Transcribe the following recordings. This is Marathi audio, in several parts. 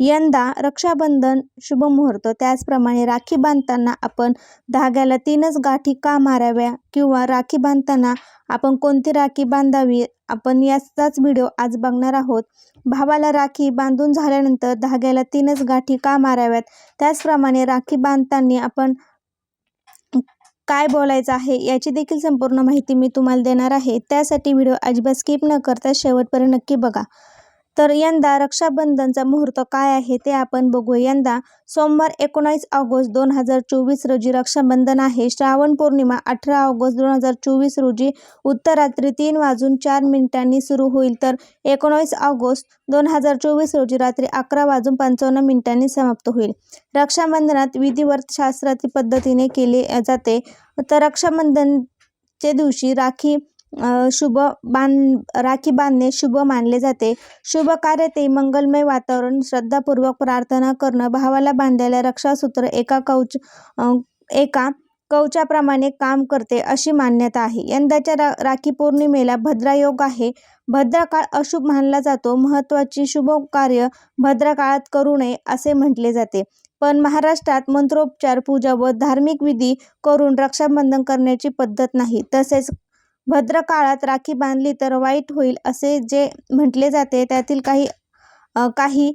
यंदा रक्षाबंधन शुभमुहूर्त. त्याचप्रमाणे राखी बांधताना आपण धाग्याला तीनच गाठी का माराव्या किंवा राखी बांधताना आपण कोणती राखी बांधावी आपण याचाच व्हिडिओ आज बघणार आहोत. भावाला राखी बांधून झाल्यानंतर धाग्याला तीनच गाठी का माराव्यात? त्याचप्रमाणे राखी बांधताना आपण काय बोलायचं आहे याची देखील संपूर्ण माहिती मी तुम्हाला देणार आहे. त्यासाठी व्हिडिओ अजिबात स्किप न करता शेवटपर्यंत नक्की बघा. तर यंदा रक्षाबंधनचा मुहूर्त काय आहे ते आपण बघू यंदा सोमवार एकोणावीस ऑगस्ट दोन हजार चोवीस रोजी रक्षाबंधन आहे. श्रावण पौर्णिमा अठरा ऑगस्ट दोन हजार चोवीस रोजी उत्तरात्री तीन वाजून चार मिनिटांनी सुरू होईल. तर एकोणावीस ऑगस्ट दोन हजार चोवीस रोजी रात्री अकरा वाजून पंचावन्न मिनिटांनी समाप्त होईल. रक्षाबंधनात विधिवत शास्त्रातील पद्धतीने केले जाते. तर रक्षाबंधनच्या दिवशी राखी शुभ बांध राखी बांधणे शुभ मानले जाते. शुभ कार्य ते मंगलमय वातावरण श्रद्धापूर्वक प्रार्थना करणं भावाला बांधलेलं रक्षासूत्र एका कवच एका कवचाप्रमाणे काम करते अशी मान्यता आहे. यंदाच्या रा राखी पौर्णिमेला भद्रायोग आहे. भद्रकाळ अशुभ मानला जातो. महत्त्वाची शुभ कार्य भद्रकाळात करू नये असे म्हटले जाते. पण महाराष्ट्रात मंत्रोपचार पूजा व धार्मिक विधी करून रक्षाबंधन करण्याची पद्धत नाही. तसेच भद्रकाळात राखी बांधली तर वाईट होईल असे जे म्हटले जाते त्यातील काही काही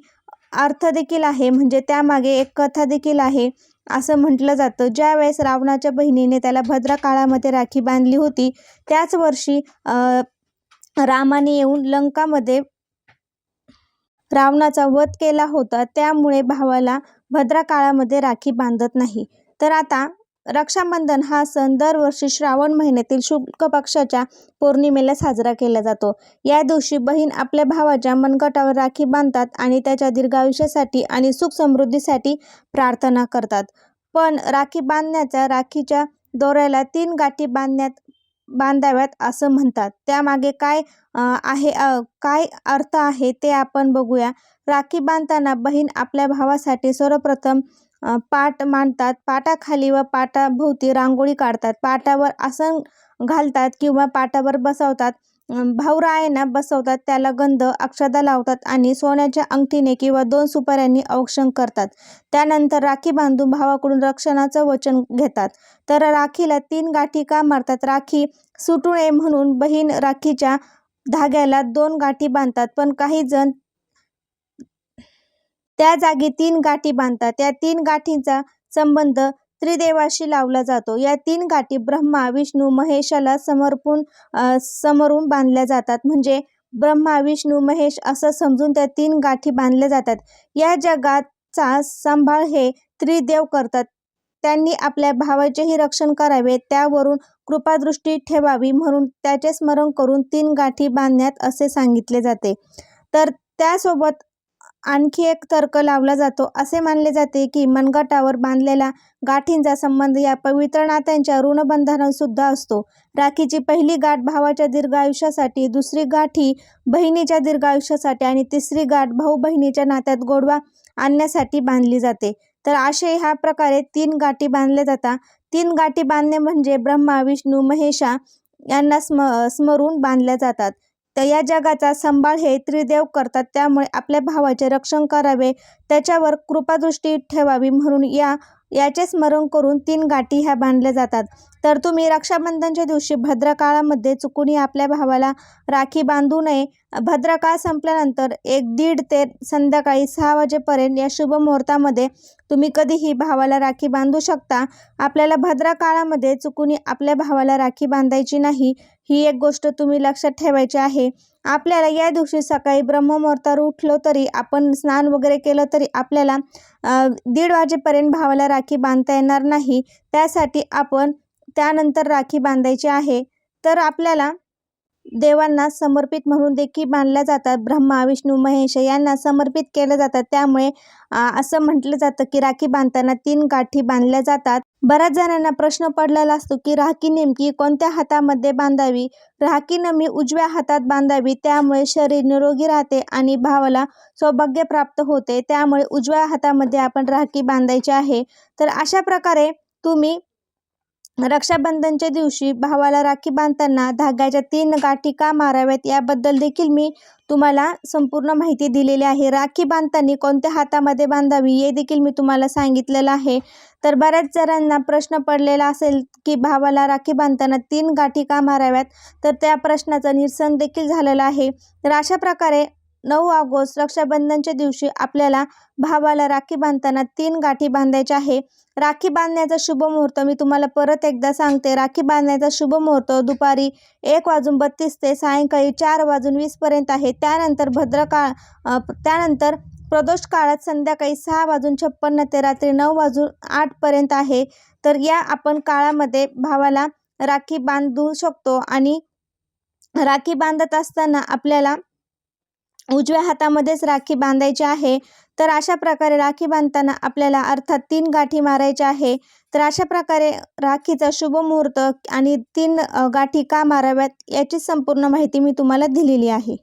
अर्थ देखील आहे. म्हणजे त्यामागे एक कथा देखील आहे. असं म्हटलं जातं. ज्यावेळेस रावणाच्या बहिणीने त्याला भद्रकाळामध्ये राखी बांधली होती त्याच वर्षी रामाने येऊन लंकामध्ये रावणाचा वध केला होता. त्यामुळे भावाला भद्रकाळामध्ये राखी बांधत नाही. तर आता रक्षाबंधन हा सण दरवर्षी श्रावण महिन्यातील शुक्ल पक्षाच्या पौर्णिमेला साजरा केला जातो. या दिवशी बहीण आपल्या भावाच्या मनगटावर राखी बांधतात आणि त्याच्या दीर्घायुष्यासाठी आणि सुख समृद्धीसाठी प्रार्थना करतात. पण राखी बांधण्याच्या राखीच्या दोऱ्याला तीन गाठी बांधण्यात बांधाव्यात असं म्हणतात. त्यामागे काय आहे काय अर्थ आहे ते आपण बघूया. राखी बांधताना बहीण आपल्या भावासाठी सर्वप्रथम पाट मांडतात. पाटाखाली व पाटाभोवती रांगोळी काढतात. पाटावर आसन घालतात किंवा पाटावर बसवतात. भाऊरायांना बसवतात. त्याला गंध अक्षदा लावतात आणि सोन्याच्या अंगठीने किंवा दोन सुपाऱ्यांनी औक्षण करतात. त्यानंतर राखी बांधून भावाकडून रक्षणाचं वचन घेतात. तर राखीला तीन गाठी का मारतात? राखी सुटू नये म्हणून बहीण राखीच्या धाग्याला दोन गाठी बांधतात. पण काही जण त्या जागी तीन गाठी बांधतात. या तीन गाठींचा संबंध त्रिदेवाशी लावला जातो. या तीन गाठी ब्रह्मा विष्णू महेशाला समर्पून समरून बांधल्या जातात. म्हणजे ब्रह्मा विष्णू महेश असं समजून त्या तीन गाठी बांधल्या जातात. या जगाचा सांभाळ हे त्रिदेव करतात. त्यांनी आपल्या भावाचेही रक्षण करावे त्यावरून कृपादृष्टी ठेवावी म्हणून त्याचे स्मरण करून तीन गाठी बांधण्यात असे सांगितले जाते. तर त्यासोबत आणखी एक तर्क लावला जातो. असे मानले जाते की मनगटावर बांधलेला गाठींचा संबंध या पवित्र नात्यांच्या ऋणबंधनासुद्धा असतो. राखीची पहिली गाठ भावाच्या दीर्घ आयुष्यासाठी दुसरी गाठी बहिणीच्या दीर्घायुष्यासाठी आणि तिसरी गाठ भाऊ बहिणीच्या नात्यात गोडवा आणण्यासाठी बांधली जाते. तर असे ह्या प्रकारे तीन गाठी बांधल्या जातात. तीन गाठी बांधणे म्हणजे ब्रह्मा विष्णू महेशा यांना स्म स्मरून बांधल्या जातात. तर या जगाचा सांभाळ हे त्रिदेव करतात. त्यामुळे आपल्या भावाचे रक्षण करावे त्याच्यावर कृपादृष्टी ठेवावी म्हणून या याचे स्मरण करून तीन गाठी ह्या बांधल्या जातात. तर तुम्ही रक्षाबंधनच्या दिवशी भद्रकाळामध्ये चुकूनही आपल्या भावाला राखी बांधू नये. भद्रकाळ संपल्यानंतर एक दीड ते संध्याकाळी सहा वाजेपर्यंत या शुभ मुहूर्तामध्ये तुम्ही कधीही भावाला राखी बांधू शकता. आपल्याला भद्रकाळामध्ये चुकूनही आपल्या भावाला राखी बांधायची नाही. ही एक गोष्ट तुम्ही लक्षात ठेवायची आहे. आपल्याला या दिवशी सकाळी ब्रह्ममुहूर्तावर उठलो तरी आपण स्नान वगैरे केलं तरी आपल्याला दीड वाजेपर्यंत भावाला राखी बांधता येणार नाही. त्यासाठी आपण त्यानंतर राखी बांधायची आहे. तर आपल्याला देवांना समर्पित म्हणून देखील बांधल्या जातात. ब्रह्मा विष्णू महेश यांना समर्पित केलं जातात. त्यामुळे असं म्हटलं जातं की राखी बांधताना तीन गाठी बांधल्या जातात. बऱ्याच जणांना प्रश्न पडलेला असतो की राखी नेमकी कोणत्या हातामध्ये बांधावी? राखी नेहमी उजव्या हातात बांधावी त्यामुळे शरीर निरोगी राहते आणि भावाला सौभाग्य प्राप्त होते. त्यामुळे उजव्या हातामध्ये आपण राखी बांधायची आहे. तर अशा प्रकारे तुम्ही रक्षाबंधनच्या दिवशी भावाला राखी बांधताना धाग्याच्या तीन गाठी का माराव्यात याबद्दल देखील मी तुम्हाला संपूर्ण माहिती दिलेली आहे. राखी बांधताना कोणत्या हातामध्ये बांधावी हे देखील मी तुम्हाला सांगितलेलं आहे. तर बऱ्याच जणांना प्रश्न पडलेला असेल की भावाला राखी बांधताना तीन गाठी का माराव्यात? तर त्या प्रश्नाचं निरसन देखील झालेलं आहे. तर अशा प्रकारे नऊ ऑगस्ट रक्षाबंधनच्या दिवशी आपल्याला भावाला राखी बांधताना तीन गाठी बांधायच्या आहे. राखी बांधण्याचा शुभ मुहूर्त मी तुम्हाला परत एकदा सांगते. राखी बांधण्याचा शुभ मुहूर्त दुपारी एक वाजून बत्तीस ते सायंकाळी चार वाजून वीसपर्यंत आहे. त्यानंतर भद्रकाळ त्यानंतर प्रदोष काळात संध्याकाळी सहा वाजून छप्पन्न ते रात्री नऊ वाजून आठपर्यंत आहे. तर या आपण काळामध्ये भावाला राखी बांधू शकतो आणि राखी बांधत असताना आपल्याला उजव्या हातामध्येच राखी बांधायची आहे. तर अशा प्रकारे राखी बांधताना आपल्याला अर्थात तीन गाठी मारायच्या आहे. तर अशा प्रकारे राखीचा शुभ मुहूर्त आणि तीन गाठी का माराव्यात याची संपूर्ण माहिती मी तुम्हाला दिलेली आहे.